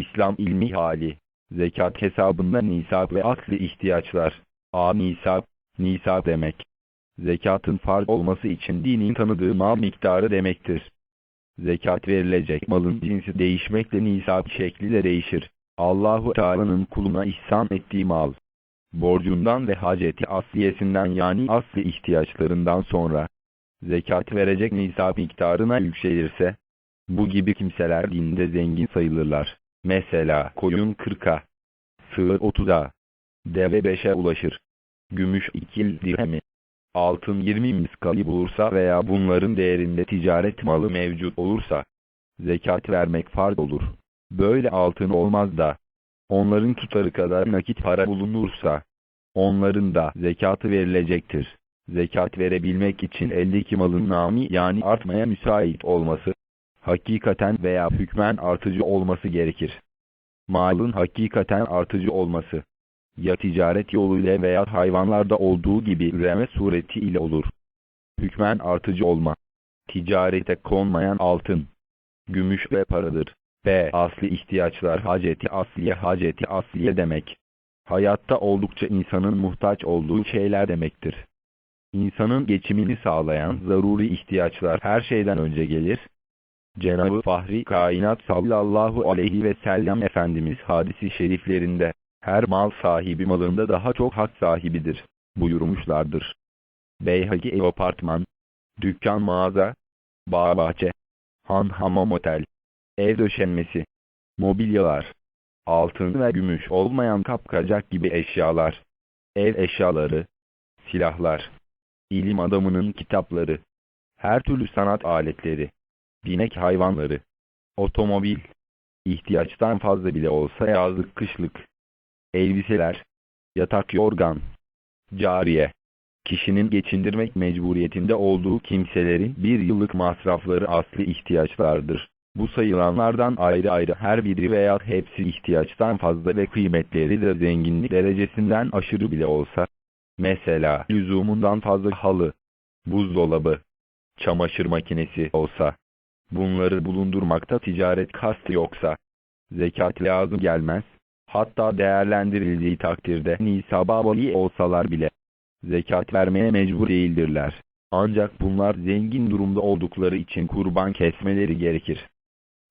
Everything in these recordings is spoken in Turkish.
İslam ilmi hali. Zekat hesabında nisap ve asli ihtiyaçlar. A. Nisap, nisap demek. Zekatın farz olması için dinin tanıdığı mal miktarı demektir. Zekat verilecek malın cinsi değişmekle nisap şekli de değişir. Allahu Teala'nın kuluna ihsan ettiği mal. Borcundan ve haceti asliyesinden yani asli ihtiyaçlarından sonra zekat verecek nisap miktarına yükselirse, bu gibi kimseler dinde zengin sayılırlar. Mesela koyun 40'a, sığır 30'a, deve 5'e ulaşır. Gümüş 2 dirhemi, altın 20 miskali bulursa veya bunların değerinde ticaret malı mevcut olursa, zekat vermek farz olur. Böyle altın olmaz da, onların tutarı kadar nakit para bulunursa, onların da zekatı verilecektir. Zekat verebilmek için eldeki malın nami yani artmaya müsait olması, hakikaten veya hükmen artıcı olması gerekir. Malın hakikaten artıcı olması, ya ticaret yoluyla veya hayvanlarda olduğu gibi üreme sureti ile olur. Hükmen artıcı olma, ticarete konmayan altın, gümüş ve paradır. B. Asli ihtiyaçlar haceti asliye haceti asliye demek. Hayatta oldukça insanın muhtaç olduğu şeyler demektir. İnsanın geçimini sağlayan zaruri ihtiyaçlar her şeyden önce gelir. Cenab-ı Fahri Kainat sallallahu aleyhi ve sellem Efendimiz hadisi şeriflerinde, her mal sahibi malında daha çok hak sahibidir, buyurmuşlardır. Beyhaki ev apartman, dükkan mağaza, bağ bahçe, han hamam otel, ev döşenmesi, mobilyalar, altın ve gümüş olmayan kapkacak gibi eşyalar, ev eşyaları, silahlar, ilim adamının kitapları, her türlü sanat aletleri, binek hayvanları, otomobil, ihtiyaçtan fazla bile olsa yazlık kışlık, elbiseler, yatak yorgan, cariye, kişinin geçindirmek mecburiyetinde olduğu kimselerin bir yıllık masrafları asli ihtiyaçlardır. Bu sayılanlardan ayrı ayrı her biri veya hepsi ihtiyaçtan fazla ve kıymetleri de zenginlik derecesinden aşırı bile olsa, mesela lüzumundan fazla halı, buzdolabı, çamaşır makinesi olsa, bunları bulundurmakta ticaret kastı yoksa, zekat lazım gelmez, hatta değerlendirildiği takdirde nisaba bağlı olsalar bile, zekat vermeye mecbur değildirler. Ancak bunlar zengin durumda oldukları için kurban kesmeleri gerekir.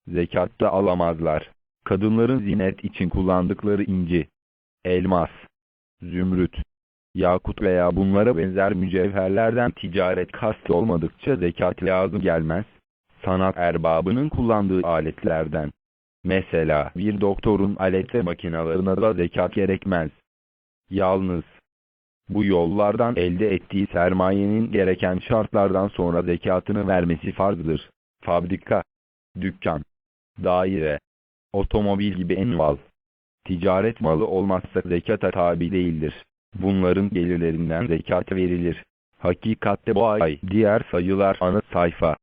Zekat da alamazlar. Kadınların zinet için kullandıkları inci, elmas, zümrüt, yakut veya bunlara benzer mücevherlerden ticaret kastı olmadıkça zekat lazım gelmez. Sanat erbabının kullandığı aletlerden. Mesela bir doktorun alet ve makinalarına da zekat gerekmez. Yalnız bu yollardan elde ettiği sermayenin gereken şartlardan sonra zekatını vermesi farzdır. Fabrika, dükkan, daire, otomobil gibi enval, ticaret malı olmazsa zekata tabi değildir. Bunların gelirlerinden zekat verilir. Hakikatte bu ay diğer sayılar ana sayfa.